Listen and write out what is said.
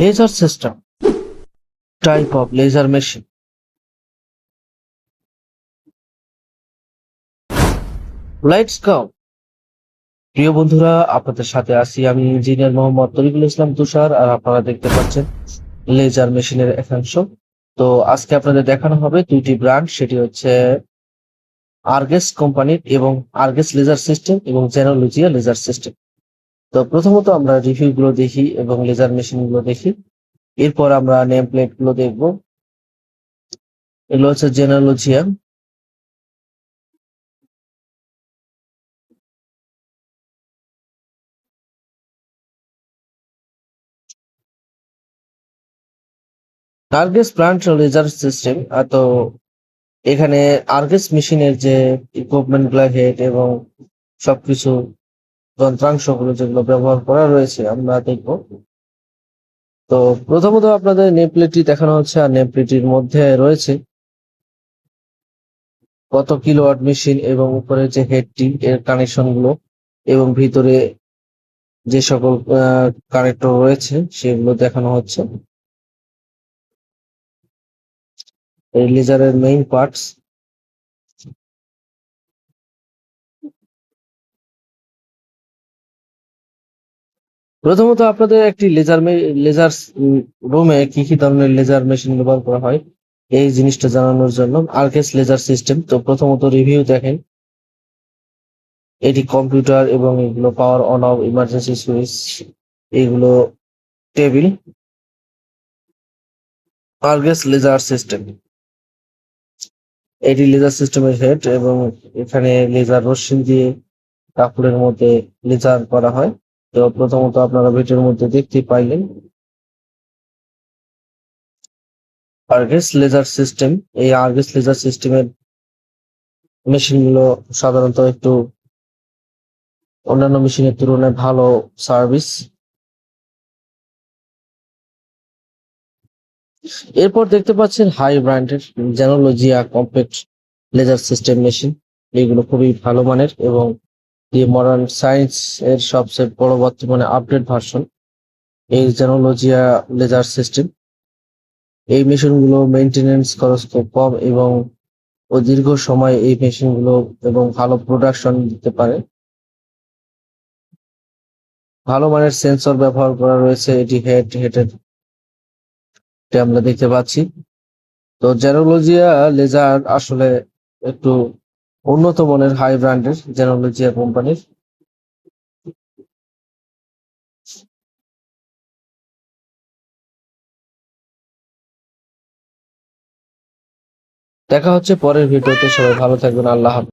laser system, type of laser machine. লাইটস কাম প্রিয় বন্ধুরা, আপনাদের সাথে আছি আমি ইঞ্জিনিয়ার মোহাম্মদ তরিকুল ইসলাম তুষার, আর আপনারা দেখতে পাচ্ছেন লেজার মেশিনের একাংশ তো আজকে আপনাদের দেখানো হবে দুইটি ব্র্যান্ড, সেটি হচ্ছে আর্গেস কোম্পানির এবং আর্গেস লেজার সিস্টেম এবং জেনোলজিয়া লেজার সিস্টেম তো প্রথমত আমরা রিভিউ গুলো দেখি এবং লেজার মেশিনগুলো দেখি। এরপর আমরা নেম প্লেটগুলো দেখব। এগুলো হচ্ছে জেনোলজিয়া আর্গেস প্লান্ট লেজার সিস্টেম তো এখানে আর্গেস মেশিনের যে ইকুইপমেন্টগুলা হেড এবং সবকিছু যন্ত্রাংশগুলো যেগুলো ব্যবহার করা রয়েছে, আমরা দেখব। তো প্রথমত আপনাদের নেম প্লেটটি দেখানো হচ্ছে, আর নেম প্লেটটির মধ্যে রয়েছে কত কিলোওয়াট মেশিন এবং উপরে যে হেডটি, এর কানেকশনগুলো এবং ভিতরে যে সকল কানেক্টর রয়েছে, সেগুলো দেখানো হচ্ছে। এই লেজারের মেইন পার্টস প্রথমত আপনাদের একটি লেজার লেজার রুমে কি কি ধরনের লেজার মেশিন ব্যবহার করা হয়? এই জিনিসটা জানানোর জন্য আর্কেস লেজার সিস্টেম তো প্রথমত রিভিউ দেখেন। এটি কম্পিউটার এবং এগুলো power on off emergency switch এগুলো টেবিল আর্গেস লেজার সিস্টেম এটি লেজার সিস্টেমের হেড এবং এখানে লেজার রশ্মি দিয়ে কাপড়ের মধ্যে লেজার করা হয়। তো প্রথমত আপনারা ভিডিওর মধ্যে দেখতে পাইলেন। আর্গেস লেজার সিস্টেম এই আর্গেস লেজার সিস্টেমের মেশিনগুলো সাধারণত একটু অন্যান্য মেশিনের তুলনায় ভালো সার্ভিস এরপর দেখতে পাচ্ছেন হাই ব্র্যান্ডের জেনোলজিয়া কম্প্যাক্ট লেজার সিস্টেম মেশিন এগুলো খুবই ভালো মানের এবং দিয়ে মডার্ন সায়েন্স এর সবচেয়ে বড় বর্তমানে আপডেট ভার্সন এই জেনোলজিয়া লেজার সিস্টেম এই মেশিনগুলো মেনটেনেন্স খরচ খুব কম এবং ও দীর্ঘ সময় এই মেশিনগুলো এবং ভালো প্রোডাকশন দিতে পারে। ভালো মানের সেন্সর ব্যবহার করা রয়েছে এটি হেড হেডের আমরা দেখতে পাচ্ছি। তো জেনোলজিয়া লেজার আসলে একটু উন্নত মানের হাই ব্র্যান্ডের জেনোলজিয়া কোম্পানির দেখা হচ্ছে পরের ভিডিওতে সবাই ভালো থাকবেন আল্লাহ